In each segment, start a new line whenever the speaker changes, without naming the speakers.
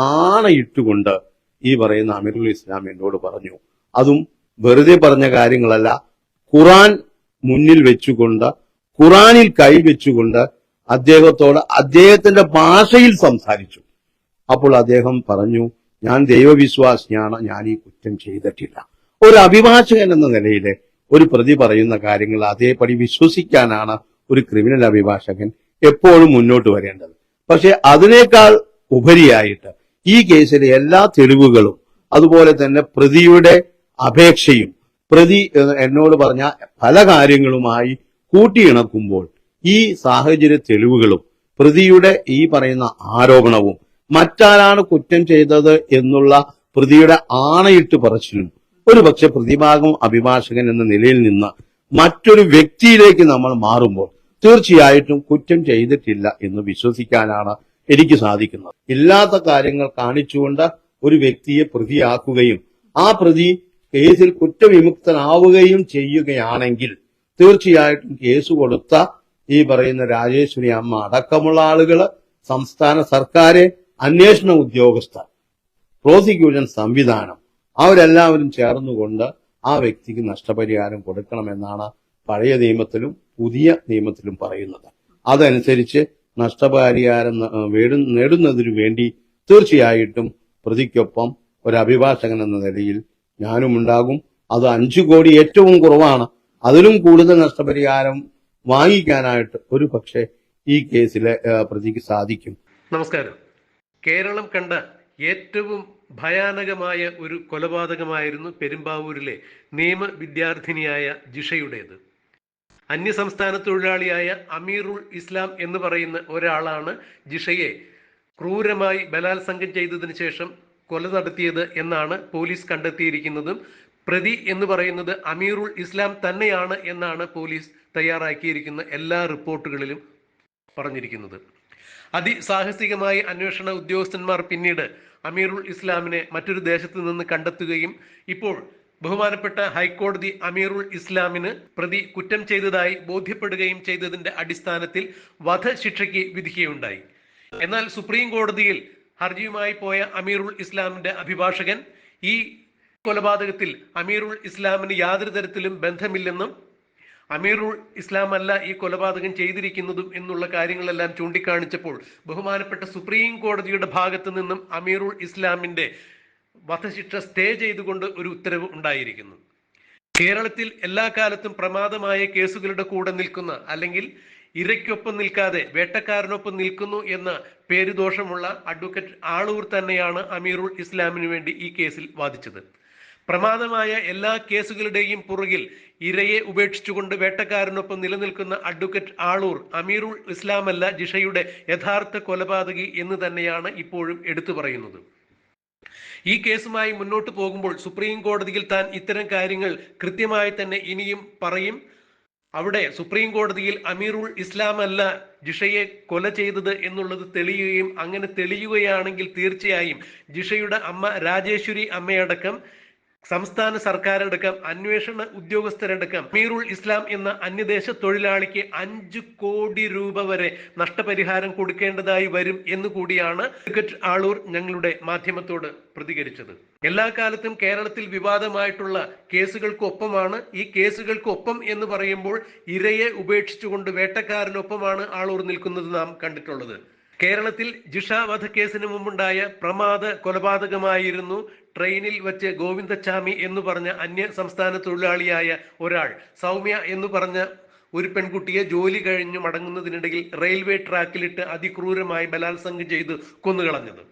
ആണയിട്ടുകൊണ്ട് ഈ പറയുന്ന അമീറുൽ ഇസ്ലാം എന്നോട് പറഞ്ഞു. അതും വെറുതെ പറഞ്ഞ കാര്യങ്ങളല്ല. ഖുറാൻ മുന്നിൽ വെച്ചുകൊണ്ട് ഖുറാനിൽ കൈവച്ചുകൊണ്ട് അദ്ദേഹത്തോട് അദ്ദേഹത്തിന്റെ ഭാഷയിൽ സംസാരിച്ചു. അപ്പോൾ അദ്ദേഹം പറഞ്ഞു ഞാൻ ദൈവവിശ്വാസിയാണ് ഞാൻ ഈ കുറ്റം ചെയ്തിട്ടില്ല. ഒരു അഭിഭാഷകൻ എന്ന നിലയിൽ ഒരു പ്രതി പറയുന്ന കാര്യങ്ങൾ അതേപടി വിശ്വസിക്കാനാണ് ഒരു ക്രിമിനൽ അഭിഭാഷകൻ എപ്പോഴും മുന്നോട്ട് വരേണ്ടത്. പക്ഷെ അതിനേക്കാൾ ഉപരിയായിട്ട് ഈ കേസിലെ എല്ലാ തെളിവുകളും അതുപോലെ തന്നെ പ്രതിയുടെ അപേക്ഷയും പ്രതി എന്നോട് പറഞ്ഞ പല കാര്യങ്ങളുമായി കൂട്ടിയിണക്കുമ്പോൾ ഈ സാഹചര്യ തെളിവുകളും പ്രതിയുടെ ഈ പറയുന്ന ആരോപണവും മറ്റാരാണ് കുറ്റം ചെയ്തത് എന്നുള്ള പ്രതിയുടെ ആണയിട്ട് പറച്ചിലും ഒരുപക്ഷെ പ്രതിഭാഗം അഭിഭാഷകൻ എന്ന നിലയിൽ നിന്ന് മറ്റൊരു വ്യക്തിയിലേക്ക് നമ്മൾ മാറുമ്പോൾ തീർച്ചയായിട്ടും കുറ്റം ചെയ്തിട്ടില്ല എന്ന് വിശ്വസിക്കാനാണ് എനിക്ക് സാധിക്കുന്നത്. ഇല്ലാത്ത കാര്യങ്ങൾ കാണിച്ചുകൊണ്ട് ഒരു വ്യക്തിയെ പ്രതിയാക്കുകയും ആ പ്രതി കേസിൽ കുറ്റവിമുക്തനാവുകയും ചെയ്യുകയാണെങ്കിൽ തീർച്ചയായിട്ടും കേസ് കൊടുത്ത ഈ പറയുന്ന രാജേശ്വരി അമ്മ അടക്കമുള്ള ആളുകൾ സംസ്ഥാന സർക്കാർ അന്വേഷണ ഉദ്യോഗസ്ഥർ പ്രോസിക്യൂഷൻ സംവിധാനം അവരെല്ലാവരും ചേർന്നുകൊണ്ട് ആ വ്യക്തിക്ക് നഷ്ടപരിഹാരം കൊടുക്കണമെന്നാണ് പഴയ നിയമത്തിലും പുതിയ നിയമത്തിലും പറയുന്നത്. അതനുസരിച്ച് നഷ്ടപരിഹാരം നേടുന്നതിനു വേണ്ടി തീർച്ചയായിട്ടും പ്രതിക്കൊപ്പം ഒരു അഭിഭാഷകൻ എന്ന നിലയിൽ ഞാനും ഉണ്ടാകും അത് അഞ്ചു കോടി ഏറ്റവും കുറവാണ്. അതിലും കൂടുതൽ നഷ്ടപരിഹാരം വാങ്ങിക്കാനായിട്ട് ഒരു പക്ഷേ ഈ കേസിലെ പ്രതിക്ക് സാധിക്കും.
നമസ്കാരം. കേരളം കണ്ട ഏറ്റവും ഭയാനകമായ ഒരു കൊലപാതകമായിരുന്നു പെരുമ്പാവൂരിലെ നിയമ വിദ്യാർത്ഥിനിയായ ജിഷയുടേത്. അന്യസംസ്ഥാന തൊഴിലാളിയായ അമീറുൽ ഇസ്ലാം എന്ന് പറയുന്ന ഒരാളാണ് ജിഷയെ ക്രൂരമായി ബലാത്സംഗം ചെയ്തതിനു ശേഷം കൊല നടത്തിയത് എന്നാണ് പോലീസ് കണ്ടെത്തിയിരിക്കുന്നതും. പ്രതി എന്ന് പറയുന്നത് അമീറുൽ ഇസ്ലാം തന്നെയാണ് എന്നാണ് പോലീസ് തയ്യാറാക്കിയിരിക്കുന്ന എല്ലാ റിപ്പോർട്ടുകളിലും പറഞ്ഞിരിക്കുന്നത്. അതിസാഹസികമായി അന്വേഷണ ഉദ്യോഗസ്ഥന്മാർ പിന്നീട് അമീറുൽ ഇസ്ലാമിനെ മറ്റൊരു ദേശത്ത് നിന്ന് കണ്ടെത്തുകയും ഇപ്പോൾ ബഹുമാനപ്പെട്ട ഹൈക്കോടതി അമീറുൽ ഇസ്ലാമിന് പ്രതി കുറ്റം ചെയ്തതായി ബോധ്യപ്പെടുകയും ചെയ്തതിന്റെ അടിസ്ഥാനത്തിൽ വധശിക്ഷയ്ക്ക് വിധിക്കുകയുണ്ടായി. എന്നാൽ സുപ്രീം കോടതിയിൽ ഹർജിയുമായി പോയ അമീറുൽ ഇസ്ലാമിന്റെ അഭിഭാഷകൻ ഈ കൊലപാതകത്തിൽ അമീറുൽ ഇസ്ലാമിന് യാതൊരു തരത്തിലും ബന്ധമില്ലെന്നും അമീറുൽ ഇസ്ലാം അല്ല ഈ കൊലപാതകം ചെയ്തിരിക്കുന്നതും എന്നുള്ള കാര്യങ്ങളെല്ലാം ചൂണ്ടിക്കാണിച്ചപ്പോൾ ബഹുമാനപ്പെട്ട സുപ്രീം കോടതിയുടെ ഭാഗത്ത് നിന്നും അമീറുൽ ഇസ്ലാമിന്റെ വധശിക്ഷ സ്റ്റേ ചെയ്തുകൊണ്ട് ഒരു ഉത്തരവ് ഉണ്ടായിരിക്കുന്നു. കേരളത്തിൽ എല്ലാ കാലത്തും പ്രമാദമായ കേസുകളുടെ കൂടെ നിൽക്കുന്ന അല്ലെങ്കിൽ ഇരയ്ക്കൊപ്പം നിൽക്കാതെ വേട്ടക്കാരനൊപ്പം നിൽക്കുന്നു എന്ന പേരുദോഷമുള്ള അഡ്വക്കേറ്റ് ആളൂർ തന്നെയാണ് അമീറുൽ ഇസ്ലാമിന് വേണ്ടി ഈ കേസിൽ വാദിച്ചത്. പ്രമാദമായ എല്ലാ കേസുകളുടെയും പുറകിൽ ഇരയെ ഉപേക്ഷിച്ചുകൊണ്ട് വേട്ടക്കാരനൊപ്പം നിലനിൽക്കുന്ന അഡ്വക്കേറ്റ് ആളൂർ അമീറുൽ ഇസ്ലാമല്ല ജിഷയുടെ യഥാർത്ഥ കൊലപാതകി എന്ന് തന്നെയാണ് ഇപ്പോഴും എടുത്തു പറയുന്നത്. ഈ കേസുമായി മുന്നോട്ട് പോകുമ്പോൾ സുപ്രീം കോടതിയിൽ താൻ ഇത്തരം കാര്യങ്ങൾ കൃത്യമായി തന്നെ ഇനിയും പറയും. അവിടെ സുപ്രീം കോടതിയിൽ അമീറുൽ ഇസ്ലാം അല്ല ജിഷയെ കൊല ചെയ്തത് എന്നുള്ളത് തെളിയുകയും അങ്ങനെ തെളിയുകയാണെങ്കിൽ തീർച്ചയായും ജിഷയുടെ അമ്മ രാജേശ്വരി അമ്മയടക്കം സംസ്ഥാന സർക്കാരടക്കം അന്വേഷണ ഉദ്യോഗസ്ഥരടക്കം. മീറുൽ ഇസ്ലാം എന്ന അന്യദേശ തൊഴിലാളിക്ക് അഞ്ചു കോടി രൂപ വരെ നഷ്ടപരിഹാരം കൊടുക്കേണ്ടതായി വരും എന്ന് കൂടിയാണ് ക്രിക്കറ്റ് ആളൂർ ഞങ്ങളുടെ മാധ്യമത്തോട് പ്രതികരിച്ചത്. എല്ലാ കാലത്തും കേരളത്തിൽ വിവാദമായിട്ടുള്ള കേസുകൾക്കൊപ്പമാണ്. ഈ കേസുകൾക്കൊപ്പം എന്ന് പറയുമ്പോൾ ഇരയെ ഉപേക്ഷിച്ചുകൊണ്ട് വേട്ടക്കാരനൊപ്പമാണ് ആളൂർ നിൽക്കുന്നത് നാം കണ്ടിട്ടുള്ളത്. കേരളത്തിൽ ജിഷ വധക്കേസിന് മുമ്പുണ്ടായ പ്രമാദ കൊലപാതകമായിരുന്നു ട്രെയിനിൽ വെച്ച് ഗോവിന്ദച്ചാമി എന്ന് പറഞ്ഞ അന്യ സംസ്ഥാന തൊഴിലാളിയായ ഒരാൾ. സൗമ്യ എന്ന് പറഞ്ഞ ഒരു പെൺകുട്ടിയെ ജോലി കഴിഞ്ഞു മടങ്ങുന്നതിനിടയിൽ റെയിൽവേ ട്രാക്കിലിട്ട് അതിക്രൂരമായി ബലാത്സംഗം ചെയ്ത് കൊന്നുകളഞ്ഞത്.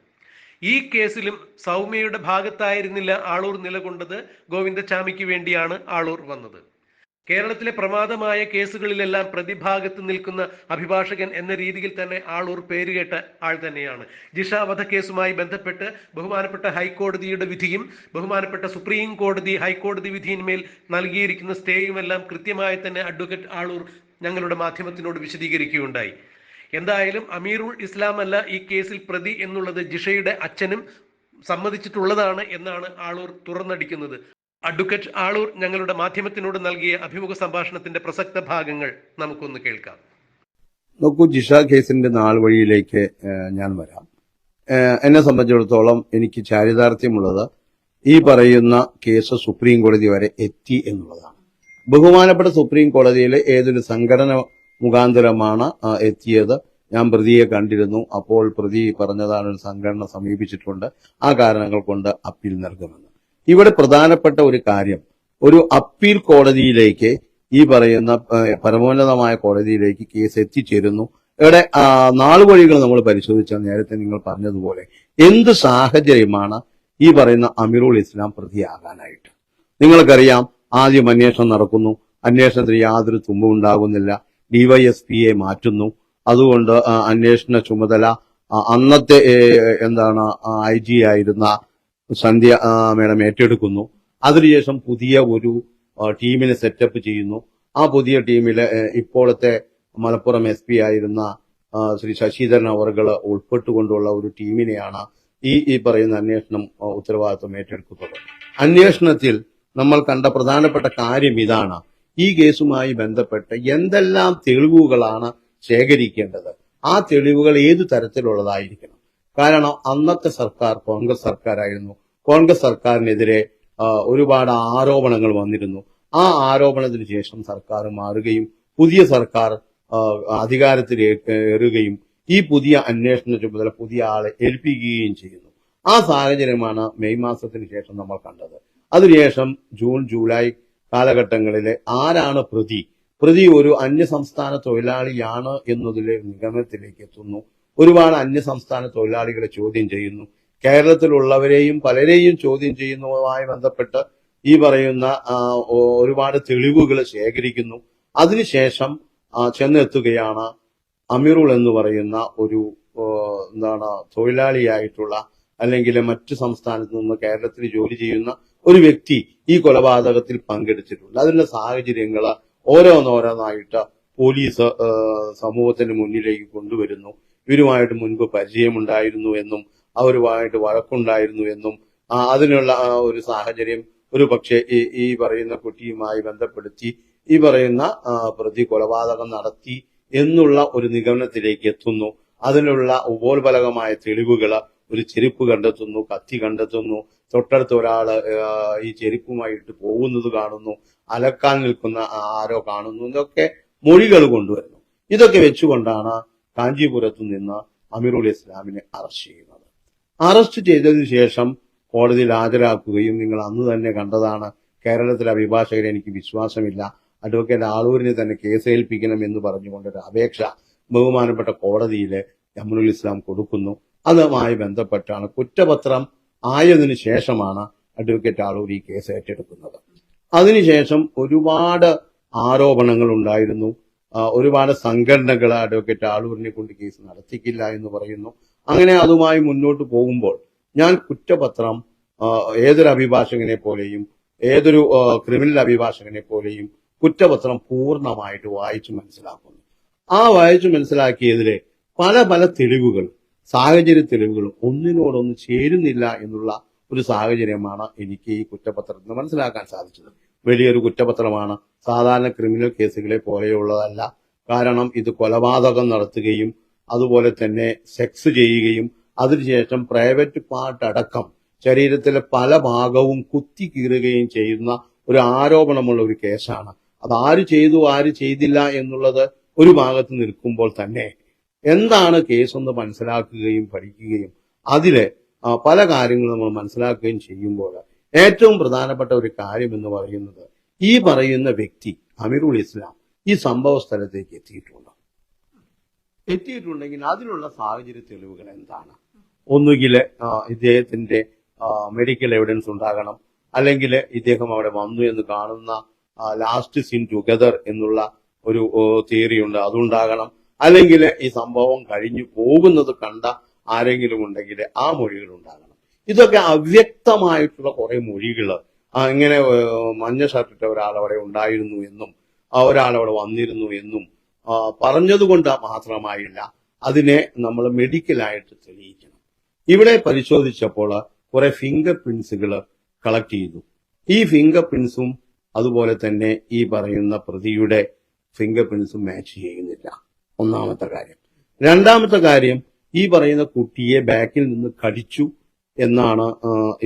ഈ കേസിലും സൗമ്യയുടെ ഭാഗത്തായിരുന്നില്ല ആളൂർ നിലകൊണ്ടത്. ഗോവിന്ദച്ചാമിക്ക് വേണ്ടിയാണ് ആളൂർ വന്നത്. കേരളത്തിലെ പ്രമാദമായ കേസുകളിലെല്ലാം പ്രതിഭാഗത്ത് നിൽക്കുന്ന അഭിഭാഷകൻ എന്ന രീതിയിൽ തന്നെ ആളൂർ പേരുകേട്ട ആൾ തന്നെയാണ്. ജിഷ വധക്കേസുമായി ബന്ധപ്പെട്ട് ബഹുമാനപ്പെട്ട ഹൈക്കോടതിയുടെ വിധിയും ബഹുമാനപ്പെട്ട സുപ്രീം കോടതി ഹൈക്കോടതി വിധിയിന്മേൽ നൽകിയിരിക്കുന്ന സ്റ്റേയുമെല്ലാം കൃത്യമായി തന്നെ അഡ്വക്കേറ്റ് ആളൂർ ഞങ്ങളുടെ മാധ്യമത്തിനോട് വിശദീകരിക്കുകയുണ്ടായി. എന്തായാലും അമീറുൽ ഇസ്ലാം അല്ല ഈ കേസിൽ പ്രതി എന്നുള്ളത് ജിഷയുടെ അച്ഛനും സമ്മതിച്ചിട്ടുള്ളതാണ് എന്നാണ് ആളൂർ തുറന്നടിക്കുന്നത്. അഡ്വക്കേറ്റ് ആളൂർ ഞങ്ങളുടെ മാധ്യമത്തിനോട് നൽകിയ അഭിമുഖ സംഭാഷണത്തിന്റെ പ്രസക്ത ഭാഗങ്ങൾ നമുക്കൊന്ന് കേൾക്കാം.
നോക്കൂ ജിഷ കേസിന്റെ നാൾ വഴിയിലേക്ക് ഞാൻ വരാം. എന്നെ സംബന്ധിച്ചിടത്തോളം എനിക്ക് ചാരിതാർത്ഥ്യമുള്ളത് ഈ പറയുന്ന കേസ് സുപ്രീം കോടതി വരെ എത്തി എന്നുള്ളതാണ്. ബഹുമാനപ്പെട്ട സുപ്രീം കോടതിയിലെ ഏതൊരു സംഘടന മുഖാന്തരമാണ് എത്തിയത് ഞാൻ പ്രതിയെ കണ്ടിരുന്നു. അപ്പോൾ പ്രതി പറഞ്ഞതാണ് ഒരു സംഘടന സമീപിച്ചിട്ടുണ്ട്. ആ കാരണങ്ങൾ കൊണ്ട് അപ്പീൽ നൽകുമെന്ന്. ഇവിടെ പ്രധാനപ്പെട്ട ഒരു കാര്യം. ഒരു അപ്പീൽ കോടതിയിലേക്ക് ഈ പറയുന്ന പരമോന്നതമായ കോടതിയിലേക്ക് കേസ് എത്തിച്ചേരുന്നു. ഇവിടെ നാളുവഴികൾ നമ്മൾ പരിശോധിച്ചാൽ നേരത്തെ നിങ്ങൾ പറഞ്ഞതുപോലെ എന്ത് സാഹചര്യമാണ് ഈ പറയുന്ന അമീറുൽ ഇസ്ലാം പ്രതിയാകാനായിട്ട്? നിങ്ങൾക്കറിയാം ആദ്യം അന്വേഷണം നടക്കുന്നു. അന്വേഷണത്തിൽ യാതൊരു തുമ്പും ഉണ്ടാകുന്നില്ല. ഡിവൈഎസ്പിയെ മാറ്റുന്നു. അതുകൊണ്ട് അന്വേഷണ ചുമതല അന്നത്തെ എന്താണ് ഐ ജി ആയിരുന്ന സന്ധ്യ മേഡം ഏറ്റെടുക്കുന്നു. അതിനുശേഷം പുതിയ ഒരു ടീമിനെ സെറ്റപ്പ് ചെയ്യുന്നു. ആ പുതിയ ടീമിലെ ഇപ്പോഴത്തെ മലപ്പുറം എസ് പി ആയിരുന്ന ശ്രീ ശശിധരൻ അവർകൾ ഉൾപ്പെട്ടുകൊണ്ടുള്ള ഒരു ടീമിനെയാണ് ഈ ഈ പറയുന്ന അന്വേഷണം ഉത്തരവാദിത്വം ഏറ്റെടുക്കുന്നത്. അന്വേഷണത്തിൽ നമ്മൾ കണ്ട പ്രധാനപ്പെട്ട കാര്യം ഇതാണ്. ഈ കേസുമായി ബന്ധപ്പെട്ട് എന്തെല്ലാം തെളിവുകളാണ് ശേഖരിക്കേണ്ടത്? ആ തെളിവുകൾ ഏതു തരത്തിലുള്ളതായിരിക്കണം? കാരണം അന്നത്തെ സർക്കാർ കോൺഗ്രസ് സർക്കാരായിരുന്നു. കോൺഗ്രസ് സർക്കാരിനെതിരെ ഒരുപാട് ആരോപണങ്ങൾ വന്നിരുന്നു. ആ ആരോപണത്തിന് ശേഷം സർക്കാർ മാറുകയും പുതിയ സർക്കാർ ഏറുകയും ഈ പുതിയ അന്വേഷണ ചുമതല പുതിയ ആളെ ഏൽപ്പിക്കുകയും ചെയ്യുന്നു. ആ സാഹചര്യമാണ് മെയ് മാസത്തിന് ശേഷം നമ്മൾ കണ്ടത്. അതിനുശേഷം ജൂൺ ജൂലൈ കാലഘട്ടങ്ങളിലെ ആരാണ് പ്രതി? പ്രതി ഒരു അന്യസംസ്ഥാന തൊഴിലാളിയാണ് എന്നതിലെ നിഗമനത്തിലേക്ക് എത്തുന്നു. ഒരുപാട് അന്യസംസ്ഥാന തൊഴിലാളികളെ ചോദ്യം ചെയ്യുന്നു. കേരളത്തിലുള്ളവരെയും പലരെയും ചോദ്യം ചെയ്യുന്നതുമായി ബന്ധപ്പെട്ട് ഈ പറയുന്ന ഒരുപാട് തെളിവുകൾ ശേഖരിക്കുന്നു. അതിനുശേഷം ചെന്നെത്തുകയാണ് അമിറുൾ എന്ന് പറയുന്ന ഒരു എന്താണ് തൊഴിലാളിയായിട്ടുള്ള അല്ലെങ്കിൽ മറ്റു സംസ്ഥാനത്ത് നിന്ന് കേരളത്തിൽ ജോലി ചെയ്യുന്ന ഒരു വ്യക്തി ഈ കൊലപാതകത്തിൽ പങ്കെടുത്തിട്ടുണ്ട്. അതിന്റെ സാഹചര്യങ്ങൾ ഓരോന്നോരോന്നായിട്ട് പോലീസ് സമൂഹത്തിന് മുന്നിലേക്ക് കൊണ്ടുവരുന്നു. ഇവരുമായിട്ട് മുൻപ് പരിചയമുണ്ടായിരുന്നു എന്നും അവരുമായിട്ട് വഴക്കുണ്ടായിരുന്നു എന്നും അതിനുള്ള ആ, ഒരു സാഹചര്യം ഒരു പക്ഷേ ഈ ഈ പറയുന്ന കുട്ടിയുമായി ബന്ധപ്പെടുത്തി ഈ പറയുന്ന പ്രതി കൊലപാതകം നടത്തി എന്നുള്ള ഒരു നിഗമനത്തിലേക്ക് എത്തുന്നു. അതിനുള്ള ഉപോത്ബലകമായ തെളിവുകൾ ഒരു ചെരുപ്പ് കണ്ടെത്തുന്നു കത്തി കണ്ടെത്തുന്നു. തൊട്ടടുത്ത ഒരാൾ ഈ ചെരുപ്പുമായിട്ട് പോകുന്നത് കാണുന്നു. അലക്കാൻ നിൽക്കുന്ന ആരോ കാണുന്നു. ഇതൊക്കെ മൊഴികൾ കൊണ്ടുവരുന്നു. ഇതൊക്കെ വെച്ചുകൊണ്ടാണ് കാഞ്ചീപുരത്തു നിന്ന് അമീറുൽ ഇസ്ലാമിനെ അറസ്റ്റ് ചെയ്യുന്നത്. അറസ്റ്റ് ചെയ്തതിനു ശേഷം കോടതിയിൽ ഹാജരാക്കുകയും നിങ്ങൾ അന്ന് തന്നെ കണ്ടതാണ് കേരളത്തിലെ അഭിഭാഷകരെ എനിക്ക് വിശ്വാസമില്ല. അഡ്വക്കേറ്റ് ആളൂരിനെ തന്നെ കേസ് ഏൽപ്പിക്കണം എന്ന് പറഞ്ഞുകൊണ്ടൊരു അപേക്ഷ ബഹുമാനപ്പെട്ട കോടതിയിൽ അമീറുൽ ഇസ്ലാം കൊടുക്കുന്നു. അതുമായി ബന്ധപ്പെട്ടാണ് കുറ്റപത്രം ആയതിനു ശേഷമാണ് അഡ്വക്കേറ്റ് ആളൂർ ഈ കേസ് ഏറ്റെടുക്കുന്നത്. അതിനുശേഷം ഒരുപാട് ആരോപണങ്ങൾ ഉണ്ടായിരുന്നു. ഒരുപാട് സംഘടനകൾ അഡ്വക്കേറ്റ് ആളൂരിനെ കൊണ്ട് കേസ് നടത്തിക്കില്ല എന്ന് പറയുന്നു. അങ്ങനെ അതുമായി മുന്നോട്ട് പോകുമ്പോൾ ഞാൻ കുറ്റപത്രം ഏതൊരു അഭിഭാഷകനെ പോലെയും ഏതൊരു ക്രിമിനൽ അഭിഭാഷകനെ പോലെയും കുറ്റപത്രം പൂർണമായിട്ട് വായിച്ചു മനസ്സിലാക്കുന്നു. ആ വായിച്ചു മനസ്സിലാക്കിയതിലെ പല പല തെളിവുകൾ സാഹചര്യ തെളിവുകളും ഒന്നിനോടൊന്ന് ചേരുന്നില്ല എന്നുള്ള ഒരു സാഹചര്യമാണ് എനിക്ക് ഈ കുറ്റപത്രത്തിൽ മനസ്സിലാക്കാൻ സാധിച്ചത്. വലിയൊരു കുറ്റപത്രമാണ്. സാധാരണ ക്രിമിനൽ കേസുകളെ പോലെയുള്ളതല്ല. കാരണം ഇത് കൊലപാതകം നടത്തുകയും അതുപോലെ തന്നെ സെക്സ് ചെയ്യുകയും അതിനുശേഷം പ്രൈവറ്റ് പാർട്ട് അടക്കം ശരീരത്തിലെ പല ഭാഗവും കുത്തി കീറുകയും ചെയ്യുന്ന ഒരു ആരോപണമുള്ള ഒരു കേസാണ്. അത് ആര് ചെയ്തു ആര് ചെയ്തില്ല എന്നുള്ളത് ഒരു ഭാഗത്ത് നിൽക്കുമ്പോൾ തന്നെ എന്താണ് കേസ് എന്ന് മനസ്സിലാക്കുകയും പഠിക്കുകയും അതിലെ പല കാര്യങ്ങളും നമ്മൾ മനസ്സിലാക്കുകയും ചെയ്യുമ്പോൾ ഏറ്റവും പ്രധാനപ്പെട്ട ഒരു കാര്യം എന്ന് പറയുന്നത് ഈ പറയുന്ന വ്യക്തി അമീറുൽ ഇസ്ലാം ഈ സംഭവ സ്ഥലത്തേക്ക് എത്തിയിട്ടുണ്ട്. എത്തിയിട്ടുണ്ടെങ്കിൽ അതിനുള്ള സാഹചര്യ തെളിവുകൾ എന്താണ്? ഒന്നുകിൽ ഇദ്ദേഹത്തിന്റെ മെഡിക്കൽ എവിഡൻസ് ഉണ്ടാകണം. അല്ലെങ്കിൽ ഇദ്ദേഹം അവിടെ വന്നു എന്ന് കാണുന്ന ലാസ്റ്റ് സീൻ ടുഗദർ എന്നുള്ള ഒരു തിയറി ഉണ്ട്. അതുണ്ടാകണം. അല്ലെങ്കിൽ ഈ സംഭവം കഴിഞ്ഞു പോകുന്നത് കണ്ട ആരെങ്കിലും ഉണ്ടെങ്കിൽ ആ മൊഴികൾ ഉണ്ടാകണം. ഇതൊക്കെ അവ്യക്തമായിട്ടുള്ള കുറെ മൊഴികൾ ഇങ്ങനെ മഞ്ഞ ഷർട്ടിട്ട ഒരാൾ അവിടെ ഉണ്ടായിരുന്നു എന്നും അവിടെ വന്നിരുന്നു എന്നും പറഞ്ഞതുകൊണ്ട് മാത്രമായില്ല. അതിനെ നമ്മൾ മെഡിക്കലായിട്ട് തെളിയിക്കണം. ഇവിടെ പരിശോധിച്ചപ്പോൾ കുറെ ഫിംഗർ പ്രിൻസുകൾ കളക്ട് ചെയ്തു. ഈ ഫിംഗർ പ്രിൻസും അതുപോലെ തന്നെ ഈ പറയുന്ന പ്രതിയുടെ ഫിംഗർ പ്രിൻസും മാച്ച് ചെയ്യുന്നില്ല. ഒന്നാമത്തെ കാര്യം. രണ്ടാമത്തെ കാര്യം ഈ പറയുന്ന കുട്ടിയെ ബാക്കിൽ നിന്ന് കടിച്ചു എന്നാണ്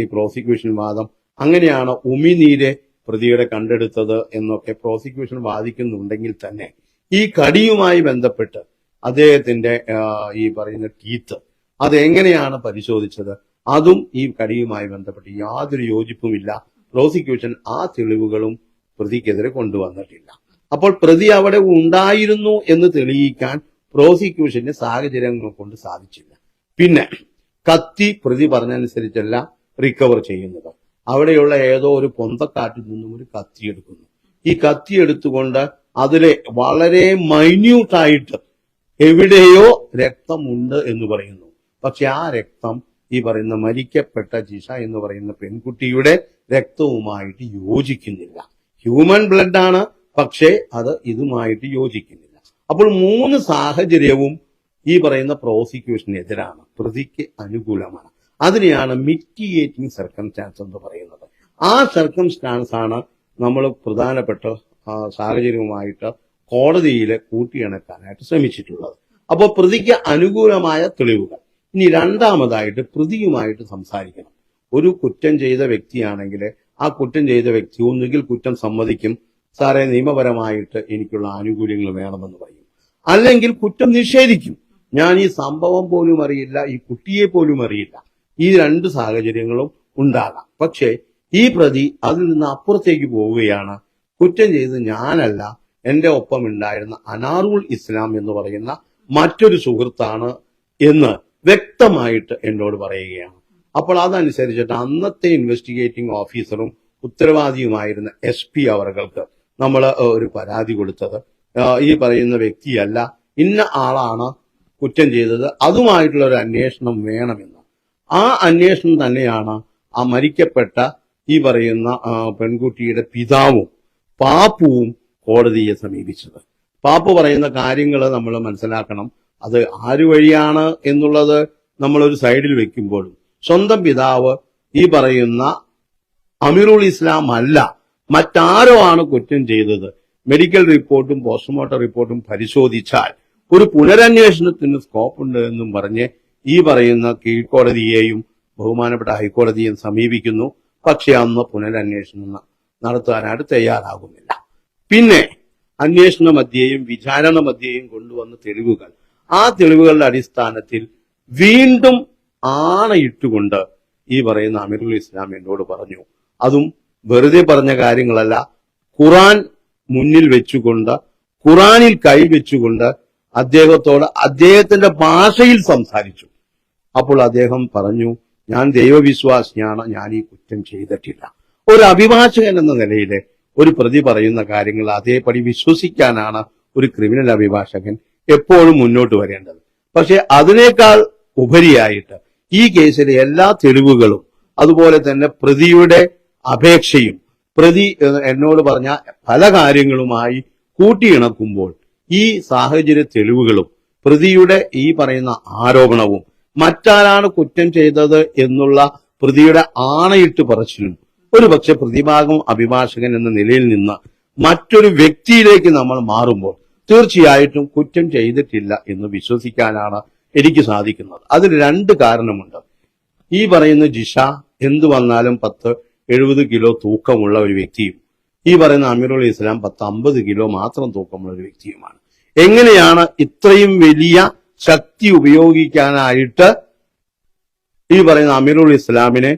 ഈ പ്രോസിക്യൂഷൻ വാദം. അങ്ങനെയാണ് ഉമിനീരെ പ്രതിയുടെ കണ്ടെടുത്തത് എന്നൊക്കെ പ്രോസിക്യൂഷൻ വാദിക്കുന്നുണ്ടെങ്കിൽ തന്നെ ഈ കടിയുമായി ബന്ധപ്പെട്ട് അദ്ദേഹത്തിന്റെ ഈ പറയുന്ന ടീത്ത് അതെങ്ങനെയാണ് പരിശോധിച്ചത്? അതും ഈ കടിയുമായി ബന്ധപ്പെട്ട് യാതൊരു യോജിപ്പുമില്ല. പ്രോസിക്യൂഷൻ ആ തെളിവുകളും പ്രതിക്കെതിരെ കൊണ്ടുവന്നിട്ടില്ല. അപ്പോൾ പ്രതി അവിടെ ഉണ്ടായിരുന്നു എന്ന് തെളിയിക്കാൻ പ്രോസിക്യൂഷന് സാഹചര്യങ്ങൾ കൊണ്ട് സാധിച്ചില്ല. പിന്നെ കത്തി പ്രതി പറഞ്ഞനുസരിച്ചല്ല റിക്കവർ ചെയ്യുന്നത്. അവിടെയുള്ള ഏതോ ഒരു പൊന്തക്കാട്ടിൽ നിന്നും ഒരു കത്തി എടുക്കുന്നു. ഈ കത്തി എടുത്തുകൊണ്ട് അതിലെ വളരെ മൈന്യൂട്ടായിട്ട് എവിടെയോ രക്തമുണ്ട് എന്ന് പറയുന്നു. പക്ഷെ ആ രക്തം ഈ പറയുന്ന മരിക്കപ്പെട്ട ജിഷ എന്ന് പറയുന്ന പെൺകുട്ടിയുടെ രക്തവുമായിട്ട് യോജിക്കുന്നില്ല. ഹ്യൂമൻ ബ്ലഡ് ആണ് പക്ഷേ അത് ഇതുമായിട്ട് യോജിക്കുന്നില്ല. അപ്പോൾ മൂന്ന് സാഹചര്യവും ഈ പറയുന്ന പ്രോസിക്യൂഷനെതിരാണ് പ്രതിക്ക് അനുകൂലമാണ്. അതിനെയാണ് മിറ്റിയേറ്റിംഗ് സർക്കംസ്റ്റാൻസ് എന്ന് പറയുന്നത്. ആ സർക്കംസ്റ്റാൻസ് ആണ് നമ്മൾ പ്രധാനപ്പെട്ട സാഹചര്യവുമായിട്ട് കോടതിയിൽ കൂട്ടിയിണക്കാനായിട്ട് ശ്രമിച്ചിട്ടുള്ളത്. അപ്പോൾ പ്രതിക്ക് അനുകൂലമായ തെളിവുകൾ. ഇനി രണ്ടാമതായിട്ട് പ്രതിയുമായിട്ട് സംസാരിക്കണം. ഒരു കുറ്റം ചെയ്ത വ്യക്തിയാണെങ്കിൽ ആ കുറ്റം ചെയ്ത വ്യക്തി ഒന്നുകിൽ കുറ്റം സമ്മതിക്കും. സാറേ നിയമപരമായിട്ട് എനിക്കുള്ള ആനുകൂല്യങ്ങൾ വേണമെന്ന് പറയും. അല്ലെങ്കിൽ കുറ്റം നിഷേധിക്കും. ഞാൻ ഈ സംഭവം പോലും അറിയില്ല ഈ കുട്ടിയെ പോലും അറിയില്ല. ഈ രണ്ട് സാഹചര്യങ്ങളും ഉണ്ടാകാം. പക്ഷേ ഈ പ്രതി അതിൽ നിന്ന് അപ്പുറത്തേക്ക് പോവുകയാണ്. കുറ്റം ചെയ്ത് ഞാനല്ല എന്റെ ഒപ്പം ഉണ്ടായിരുന്ന അനാറുൽ ഇസ്ലാം എന്ന് പറയുന്ന മറ്റൊരു സുഹൃത്താണ് എന്ന് വ്യക്തമായിട്ട് എന്നോട് പറയുകയാണ്. അപ്പോൾ അതനുസരിച്ചിട്ട് അന്നത്തെ ഇൻവെസ്റ്റിഗേറ്റിംഗ് ഓഫീസറും ഉത്തരവാദിയുമായിരുന്ന എസ് പി അവർക്ക് നമ്മൾ ഒരു പരാതി കൊടുത്തത്. ഈ പറയുന്ന വ്യക്തിയല്ല. ഇന്ന ആളാണ് കുറ്റം ചെയ്തത് അതുമായിട്ടുള്ള ഒരു അന്വേഷണം വേണമെന്ന്. ആ അന്വേഷണം തന്നെയാണ് ആ മരിക്കപ്പെട്ട ഈ പറയുന്ന പെൺകുട്ടിയുടെ പിതാവും പാപ്പുവും കോടതിയെ സമീപിച്ചത്. പാപ്പു പറയുന്ന കാര്യങ്ങൾ നമ്മൾ മനസ്സിലാക്കണം. അത് ആര് വഴിയാണ് എന്നുള്ളത് നമ്മളൊരു സൈഡിൽ വെക്കുമ്പോഴും. സ്വന്തം പിതാവ് ഈ പറയുന്ന അമീറുൽ ഇസ്ലാം അല്ല. മറ്റാരോ ആണ് കുറ്റം ചെയ്തത്. മെഡിക്കൽ റിപ്പോർട്ടും പോസ്റ്റ്മോർട്ടം റിപ്പോർട്ടും പരിശോധിച്ചാൽ ഒരു പുനരന്വേഷണത്തിന് സ്കോപ്പ് ഉണ്ട് എന്നും പറഞ്ഞ് ഈ പറയുന്ന കീഴ്ക്കോടതിയെയും ബഹുമാനപ്പെട്ട ഹൈക്കോടതിയെയും സമീപിക്കുന്നു. പക്ഷെ അന്ന് പുനരന്വേഷണം നടത്താനായിട്ട് തയ്യാറാകുന്നില്ല. പിന്നെ അന്വേഷണ മധ്യേയും വിചാരണ മധ്യേയും കൊണ്ടുവന്ന തെളിവുകൾ. ആ തെളിവുകളുടെ അടിസ്ഥാനത്തിൽ വീണ്ടും ആണയിട്ടുകൊണ്ട് ഈ പറയുന്ന അമീറുൽ ഇസ്ലാം എന്നോട് പറഞ്ഞു. അതും വെറുതെ പറഞ്ഞ കാര്യങ്ങളല്ല. ഖുറാൻ മുന്നിൽ വെച്ചുകൊണ്ട് ഖുറാനിൽ കൈവച്ചുകൊണ്ട് അദ്ദേഹത്തോട് അദ്ദേഹത്തിന്റെ ഭാഷയിൽ സംസാരിച്ചു. അപ്പോൾ അദ്ദേഹം പറഞ്ഞു ഞാൻ ദൈവവിശ്വാസിയാണ് ഞാൻ ഈ കുറ്റം ചെയ്തിട്ടില്ല. ഒരു അഭിഭാഷകൻ എന്ന നിലയിൽ ഒരു പ്രതി പറയുന്ന കാര്യങ്ങൾ അതേപടി വിശ്വസിക്കാനാണ് ഒരു ക്രിമിനൽ അഭിഭാഷകൻ എപ്പോഴും മുന്നോട്ട് വരേണ്ടത്. പക്ഷെ അതിനേക്കാൾ ഉപരിയായിട്ട് ഈ കേസിലെ എല്ലാ തെളിവുകളും അതുപോലെ തന്നെ പ്രതിയുടെ അപേക്ഷയും പ്രതി എന്നോട് പറഞ്ഞ പല കാര്യങ്ങളുമായി കൂട്ടിയിണക്കുമ്പോൾ ഈ സാഹചര്യ തെളിവുകളും പ്രതിയുടെ ഈ പറയുന്ന ആരോപണവും മറ്റാരാണ് കുറ്റം ചെയ്തത് എന്നുള്ള പ്രതിയുടെ ആണയിട്ട് പറച്ചിലും ഒരുപക്ഷെ പ്രതിഭാഗം അഭിഭാഷകൻ എന്ന നിലയിൽ നിന്ന് മറ്റൊരു വ്യക്തിയിലേക്ക് നമ്മൾ മാറുമ്പോൾ തീർച്ചയായിട്ടും കുറ്റം ചെയ്തിട്ടില്ല എന്ന് വിശ്വസിക്കാനാണ് എനിക്ക് സാധിക്കുന്നത്. അതിന് രണ്ട് കാരണമുണ്ട്. ഈ പറയുന്ന ജിഷ എന്തു വന്നാലും പത്ത് എഴുപത് കിലോ തൂക്കമുള്ള ഒരു വ്യക്തിയും ഈ പറയുന്ന അമീറുൽ ഇസ്ലാം പത്ത് അമ്പത് കിലോ മാത്രം തൂക്കമുള്ള ഒരു വ്യക്തിയുമാണ്. എങ്ങനെയാണ് ഇത്രയും വലിയ ശക്തി ഉപയോഗിക്കാനായിട്ട് ഈ പറയുന്ന അമീറുൽ ഇസ്ലാമിനെ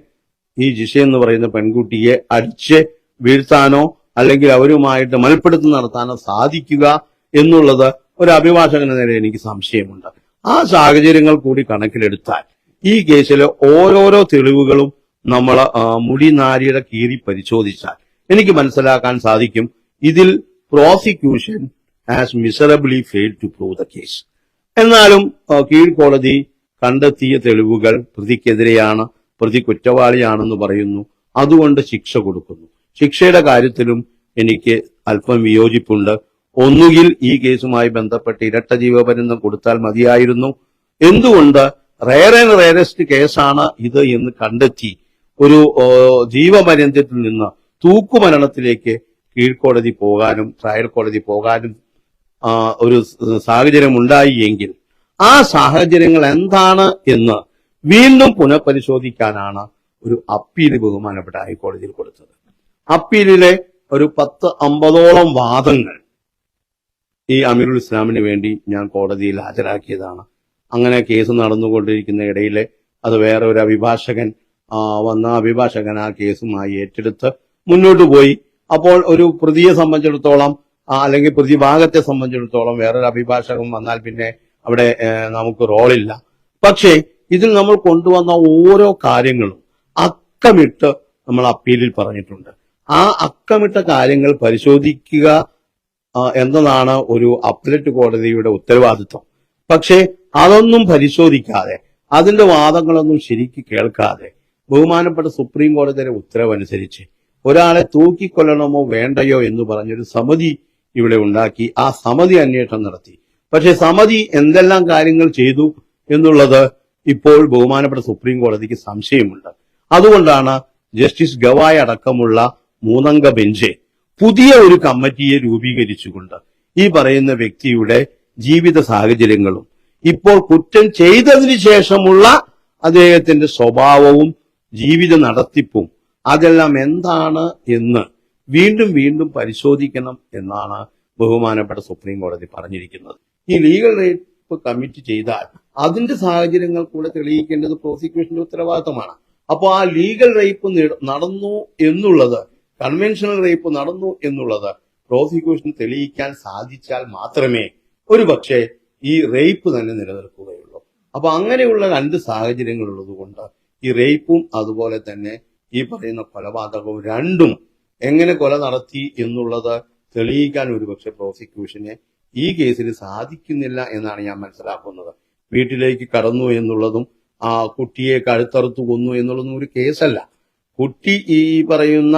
ഈ ജിഷ എന്ന് പറയുന്ന പെൺകുട്ടിയെ അടിച്ച് വീഴ്ത്താനോ അല്ലെങ്കിൽ അവരുമായിട്ട് മൽപ്പിടുത്തം നടത്താനോ സാധിക്കുക എന്നുള്ളത് ഒരു അഭിഭാഷകൻ നിലയിൽ എനിക്ക് സംശയമുണ്ട്. ആ സാഹചര്യങ്ങൾ കൂടി കണക്കിലെടുത്താൽ ഈ കേസിലെ ഓരോരോ തെളിവുകളും നമ്മൾ മുടി നാരിയുടെ കീറി പരിശോധിച്ചാൽ എനിക്ക് മനസ്സിലാക്കാൻ സാധിക്കും. ഇതിൽ prosecution has miserably fail to prove the case എന്നാലും കീഴ്ക്കോടതി കണ്ടെത്തിയ തെളിവുകൾ പ്രതിക്കെതിരെയാണ് പ്രതി കുറ്റവാളിയാണെന്ന് പറയുന്നു. അതുകൊണ്ട് ശിക്ഷ കൊടുക്കുന്നു. ശിക്ഷയുടെ കാര്യത്തിലും എനിക്ക് അല്പം വിയോജിപ്പുണ്ട്. ഒന്നുകിൽ ഈ കേസുമായി ബന്ധപ്പെട്ട് ഇരട്ട ജീവപര്യന്തം കൊടുത്താൽ മതിയായിരുന്നു. എന്തുകൊണ്ട് റയർ ആൻഡ് റയറസ്റ്റ് കേസാണ് ഇത് എന്ന് കണ്ടെത്തി ഒരു ജീവപര്യന്തത്തിൽ നിന്ന് തൂക്കുമരണത്തിലേക്ക് കീഴ്ക്കോടതി പോകാനും ട്രയൽ കോടതി പോകാനും ഒരു സാഹചര്യം ഉണ്ടായി എങ്കിൽ ആ സാഹചര്യങ്ങൾ എന്താണ് എന്ന് വീണ്ടും പുനഃപരിശോധിക്കാനാണ് ഒരു അപ്പീൽ ബഹുമാനപ്പെട്ട ഹൈക്കോടതിയിൽ കൊടുത്തത്. അപ്പീലിലെ ഒരു പത്ത് അമ്പതോളം വാദങ്ങൾ ഈ അമീറുൽ ഇസ്ലാമിന് വേണ്ടി ഞാൻ കോടതിയിൽ ഹാജരാക്കിയതാണ്. അങ്ങനെ കേസ് നടന്നുകൊണ്ടിരിക്കുന്ന ഇടയിലെ അത് വേറെ ഒരു അഭിഭാഷകൻ വന്ന അഭിഭാഷകൻ ആ കേസുമായി ഏറ്റെടുത്ത് മുന്നോട്ട് പോയി. അപ്പോൾ ഒരു പ്രതിയെ സംബന്ധിച്ചിടത്തോളം അല്ലെങ്കിൽ പ്രതിഭാഗത്തെ സംബന്ധിച്ചിടത്തോളം വേറൊരു അഭിഭാഷകൻ വന്നാൽ പിന്നെ അവിടെ നമുക്ക് റോളില്ല. പക്ഷേ ഇതിൽ നമ്മൾ കൊണ്ടുവന്ന ഓരോ കാര്യങ്ങളും അക്കമിട്ട് നമ്മൾ അപ്പീലിൽ പറഞ്ഞിട്ടുണ്ട്. ആ അക്കമിട്ട കാര്യങ്ങൾ പരിശോധിക്കുക എന്നതാണ് ഒരു അപ്പലറ്റ് കോടതിയുടെ ഉത്തരവാദിത്വം. പക്ഷേ അതൊന്നും പരിശോധിക്കാതെ അതിന്റെ വാദങ്ങളൊന്നും ശരിക്ക് കേൾക്കാതെ ബഹുമാനപ്പെട്ട സുപ്രീം കോടതിയുടെ ഉത്തരവനുസരിച്ച് ഒരാളെ തൂക്കിക്കൊല്ലണമോ വേണ്ടയോ എന്ന് പറഞ്ഞൊരു സമിതി ഇവിടെ ഉണ്ടാക്കി ആ സമിതി അന്വേഷണം നടത്തി. പക്ഷെ സമിതി എന്തെല്ലാം കാര്യങ്ങൾ ചെയ്തു എന്നുള്ളത് ഇപ്പോൾ ബഹുമാനപ്പെട്ട സുപ്രീം കോടതിക്ക് സംശയമുണ്ട്. അതുകൊണ്ടാണ് ജസ്റ്റിസ് ഗവായ് അടക്കമുള്ള മൂന്നംഗ ബെഞ്ച് പുതിയ ഒരു കമ്മിറ്റിയെ രൂപീകരിച്ചുകൊണ്ട് ഈ പറയുന്ന വ്യക്തിയുടെ ജീവിത സാഹചര്യങ്ങളും ഇപ്പോൾ കുറ്റം ചെയ്തതിന് ശേഷമുള്ള അദ്ദേഹത്തിന്റെ സ്വഭാവവും ജീവിത നടത്തിപ്പും അതെല്ലാം എന്താണ് എന്ന് വീണ്ടും വീണ്ടും പരിശോധിക്കണം എന്നാണ് ബഹുമാനപ്പെട്ട സുപ്രീം കോടതി പറഞ്ഞിരിക്കുന്നത്. ഈ ലീഗൽ റേപ്പ് കമ്മിറ്റ് ചെയ്താൽ അതിന്റെ സാഹചര്യങ്ങൾ കൂടെ തെളിയിക്കേണ്ടത് പ്രോസിക്യൂഷന്റെ ഉത്തരവാദിത്തമാണ്. അപ്പോൾ ആ ലീഗൽ റേപ്പ് നടന്നു എന്നുള്ളത് കൺവെൻഷണൽ റേപ്പ് നടന്നു എന്നുള്ളത് പ്രോസിക്യൂഷൻ തെളിയിക്കാൻ സാധിച്ചാൽ മാത്രമേ ഒരു പക്ഷേ ഈ റേപ്പ് തന്നെ നിലനിൽക്കുകയുള്ളൂ. അപ്പൊ അങ്ങനെയുള്ള രണ്ട് സാഹചര്യങ്ങൾ ഉള്ളതുകൊണ്ട് ഈ റേപ്പും അതുപോലെ തന്നെ ഈ പറയുന്ന കൊലപാതകവും രണ്ടും എങ്ങനെ കൊല നടത്തി എന്നുള്ളത് തെളിയിക്കാൻ ഒരുപക്ഷെ പ്രോസിക്യൂഷന് ഈ കേസിൽ സാധിക്കുന്നില്ല എന്നാണ് ഞാൻ മനസ്സിലാക്കുന്നത്. വീട്ടിലേക്ക് കടന്നു എന്നുള്ളതും ആ കുട്ടിയെ കഴുത്തറുത്തു കൊന്നു എന്നുള്ളതും ഒരു കേസല്ല. കുട്ടി ഈ പറയുന്ന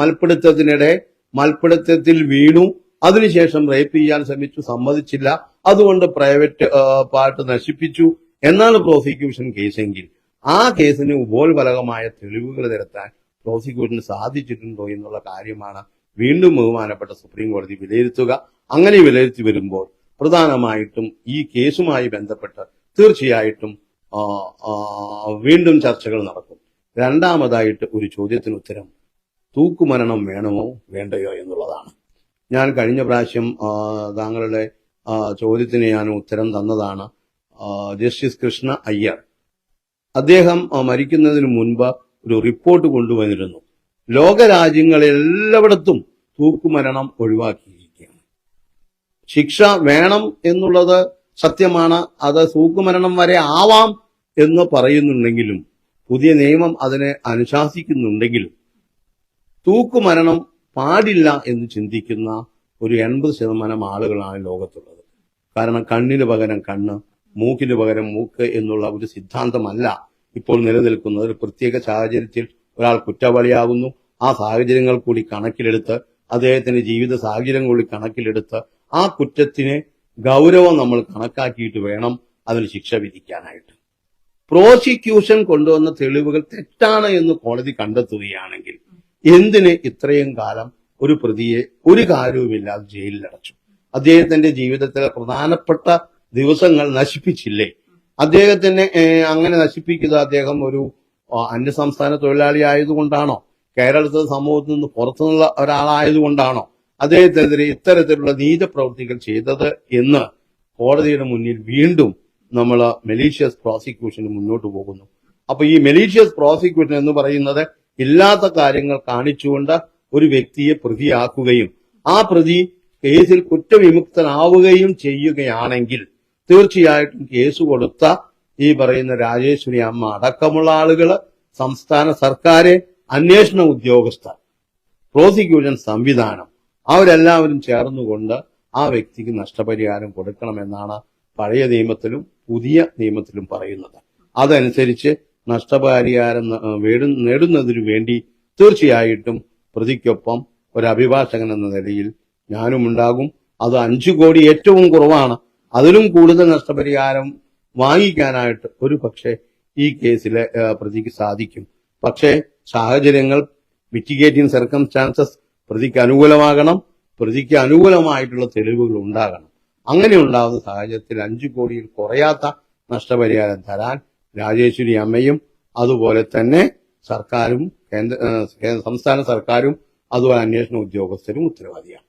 മൽപ്പിടുത്തത്തിനിടെ മൽപ്പിടുത്തത്തിൽ വീണു അതിനുശേഷം റേപ്പ് ചെയ്യാൻ ശ്രമിച്ചു സമ്മതിച്ചില്ല. അതുകൊണ്ട് പ്രൈവറ്റ് പാർട്ട് നശിപ്പിച്ചു. എന്നാണ് പ്രോസിക്യൂഷൻ കേസെങ്കിൽ. ആ കേസിന് ഉപോത്ബലകമായ തെളിവുകൾ നിരത്താൻ പ്രോസിക്യൂഷന് സാധിച്ചിട്ടുണ്ടോ എന്നുള്ള കാര്യമാണ് വീണ്ടും ബഹുമാനപ്പെട്ട സുപ്രീം കോടതി വിലയിരുത്തുക. അങ്ങനെ വിലയിരുത്തി വരുമ്പോൾ പ്രധാനമായിട്ടും ഈ കേസുമായി ബന്ധപ്പെട്ട് തീർച്ചയായിട്ടും വീണ്ടും ചർച്ചകൾ നടക്കും. രണ്ടാമതായിട്ട് ഒരു ചോദ്യത്തിന് ഉത്തരം തൂക്കുമരണം വേണമോ വേണ്ടയോ എന്നുള്ളതാണ്. ഞാൻ കഴിഞ്ഞ പ്രാവശ്യം താങ്കളുടെ ചോദ്യത്തിന് ഞാൻ ഉത്തരം തന്നതാണ് ജസ്റ്റിസ് കൃഷ്ണ അയ്യർ. അദ്ദേഹം മരിക്കുന്നതിന് മുൻപ് ഒരു റിപ്പോർട്ട് കൊണ്ടുവന്നിരുന്നു. ലോകരാജ്യങ്ങളെല്ലായിടത്തും തൂക്കുമരണം ഒഴിവാക്കിയിരിക്കുകയാണ്. ശിക്ഷ വേണം എന്നുള്ളത് സത്യമാണ്. അത് തൂക്കുമരണം വരെ ആവാം എന്ന് പറയുന്നുണ്ടെങ്കിലും പുതിയ നിയമം അതിനെ അനുശാസിക്കുന്നുണ്ടെങ്കിലും തൂക്കുമരണം പാടില്ല എന്ന് ചിന്തിക്കുന്ന ഒരു എൺപത് ശതമാനം ആളുകളാണ് ലോകത്തുള്ളത്. കാരണം കണ്ണിന് പകരം കണ്ണ് മൂക്കിന് പകരം മൂക്ക് എന്നുള്ള ഒരു സിദ്ധാന്തമല്ല. ഇപ്പോൾ നിലനിൽക്കുന്നത് ഒരു പ്രത്യേക സാഹചര്യത്തിൽ ഒരാൾ കുറ്റവാളിയാകുന്നു ആ സാഹചര്യങ്ങൾ കൂടി കണക്കിലെടുത്ത് അദ്ദേഹത്തിന്റെ ജീവിത സാഹചര്യം കൂടി കണക്കിലെടുത്ത് ആ കുറ്റത്തിന് ഗൗരവം നമ്മൾ കണക്കാക്കിയിട്ട് വേണം അതിന് ശിക്ഷ വിധിക്കാനായിട്ട്. പ്രോസിക്യൂഷൻ കൊണ്ടുവന്ന തെളിവുകൾ തെറ്റാണ് എന്ന് കോടതി കണ്ടെത്തുകയാണെങ്കിൽ എന്തിന് ഇത്രയും കാലം ഒരു പ്രതിയെ ഒരു കാര്യവുമില്ലാതെ ജയിലിലടച്ചു? അദ്ദേഹത്തിന്റെ ജീവിതത്തിലെ പ്രധാനപ്പെട്ട ദിവസങ്ങൾ നശിപ്പിച്ചില്ലേ? അദ്ദേഹത്തിനെ അങ്ങനെ നശിപ്പിക്കുക അദ്ദേഹം ഒരു അന്യസംസ്ഥാന തൊഴിലാളി ആയതുകൊണ്ടാണോ? കേരളത്തിലെ സമൂഹത്തിൽ നിന്ന് പുറത്തുനിന്നുള്ള ഒരാളായതുകൊണ്ടാണോ? അദ്ദേഹത്തിനെതിരെ ഇത്തരത്തിലുള്ള നീതപ്രവൃത്തികൾ ചെയ്തത് എന്ന് കോടതിയുടെ മുന്നിൽ വീണ്ടും നമ്മൾ മെലീഷ്യസ് പ്രോസിക്യൂഷന് മുന്നോട്ട് പോകുന്നു. അപ്പൊ ഈ മെലീഷ്യസ് പ്രോസിക്യൂഷൻ എന്ന് പറയുന്നത് ഇല്ലാത്ത കാര്യങ്ങൾ കാണിച്ചുകൊണ്ട് ഒരു വ്യക്തിയെ പ്രതിയാക്കുകയും ആ പ്രതി കേസിൽ കുറ്റവിമുക്തനാവുകയും ചെയ്യുകയാണെങ്കിൽ തീർച്ചയായിട്ടും കേസ് കൊടുത്ത ഈ പറയുന്ന രാജേശ്വരി അമ്മ അടക്കമുള്ള ആളുകൾ സംസ്ഥാന സർക്കാര് അന്വേഷണ ഉദ്യോഗസ്ഥർ പ്രോസിക്യൂഷൻ സംവിധാനം അവരെല്ലാവരും ചേർന്നുകൊണ്ട് ആ വ്യക്തിക്ക് നഷ്ടപരിഹാരം കൊടുക്കണമെന്നാണ് പഴയ നിയമത്തിലും പുതിയ നിയമത്തിലും പറയുന്നത്. അതനുസരിച്ച് നഷ്ടപരിഹാരം നേടുന്നതിനു വേണ്ടി തീർച്ചയായിട്ടും പ്രതിക്കൊപ്പം ഒരു അഭിഭാഷകൻ എന്ന നിലയിൽ ഞാനും ഉണ്ടാകും അത് അഞ്ചു കോടി ഏറ്റവും കുറവാണ്. അതിലും കൂടുതൽ നഷ്ടപരിഹാരം വാങ്ങിക്കാനായിട്ട് ഒരു പക്ഷേ ഈ കേസിലെ പ്രതിക്ക് സാധിക്കും. പക്ഷേ സാഹചര്യങ്ങൾ മിറ്റിഗേറ്റിംഗ് സർക്കംസ്റ്റാൻസസ് പ്രതിക്ക് അനുകൂലമാകണം പ്രതിക്ക് അനുകൂലമായിട്ടുള്ള തെളിവുകൾ ഉണ്ടാകണം. അങ്ങനെ ഉണ്ടാകുന്ന സാഹചര്യത്തിൽ അഞ്ചു കോടിയിൽ കുറയാത്ത നഷ്ടപരിഹാരം തരാൻ രാജേശ്വരി അമ്മയും അതുപോലെ തന്നെ സർക്കാരും കേന്ദ്ര സംസ്ഥാന സർക്കാരും അതുപോലെ അന്വേഷണ ഉദ്യോഗസ്ഥരും ഉത്തരവാദിയാണ്.